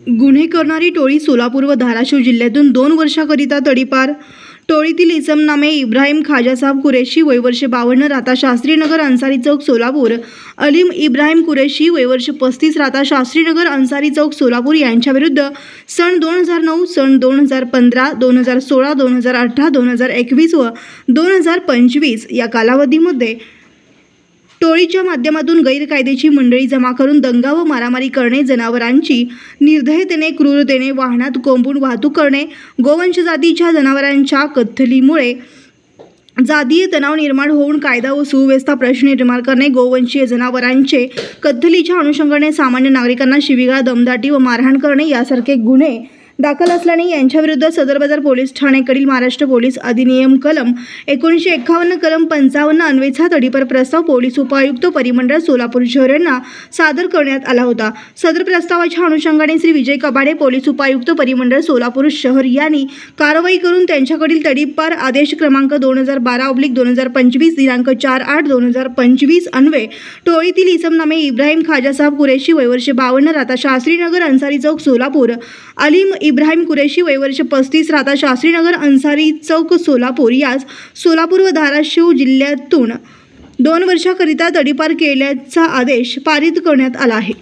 गुन्हे करणारी टोळी सोलापूर व धाराशिव जिल्ह्यातून दोन वर्षाकरिता तडीपार. टोळीतील इसमनामे इब्राहिम खाजासाब कुरेशी वयवर्ष बावन्न राहता शास्त्रीनगर अन्सारी चौक सोलापूर. अलीम इब्राहिम कुरेशी वयवर्ष पस्तीस राहता शास्त्रीनगर अन्सारी चौक सोलापूर यांच्याविरुद्ध सन दोन हजार नऊ सन दोन हजार पंधरा दोन हजार सोळा दोन हजार अठरा दोन हजार एकवीस व दोन हजार पंचवीस या कालावधीमध्ये टोळीच्या माध्यमातून गैरकायदेची मंडळी जमा करून दंगा व मारामारी करणे जनावरांची निर्दयतेने क्रूरतेने वाहनात कोंबून वाहतूक करणे गोवंश जातीच्या जनावरांच्या कत्तलीमुळे जातीय तणाव निर्माण होऊन कायदा व सुव्यवस्था प्रश्न निर्माण करणे गोवंशीय जनावरांचे कत्तलीच्या अनुषंगाने सामान्य नागरिकांना शिवीगाळ दमदाटी व मारहाण करणे यासारखे गुन्हे दाखल असल्याने यांच्याविरुद्ध सदर बाजार पोलीस ठाणेकडील महाराष्ट्र पोलीस अधिनियम कलम एकोणीसशे एकावन्न कलम पंचावन्न अन्वयचा तडीपर प्रस्ताव पोलीस उपायुक्त परिमंडळ सोलापूर शहर यांना सादर करण्यात आला होता. सदर प्रस्तावाच्या अनुषंगाने श्री विजय कबाडे पोलीस उपायुक्त परिमंडळ सोलापूर शहर यांनी कारवाई करून त्यांच्याकडील तडीपार आदेश क्रमांक दोन हजार बारा ऑब्लिक दोन हजार पंचवीस दिनांक चार आठ दोन हजार पंचवीस अन्वे टोळीतील इसमनामे इब्राहिम खाजासाब कुरेशी वयवर्षे बावन्न राहता शास्त्रीनगर अन्सारी चौक सोलापूर अलीम इब्राहिम कुरेशी वयवर्ष पस्तीस राहता शास्त्रीनगर अन्सारी चौक सोलापूर यास सोलापूर व धाराशिव जिल्ह्यातून दोन वर्षाकरिता तडीपार केल्याचा आदेश पारित करण्यात आला आहे.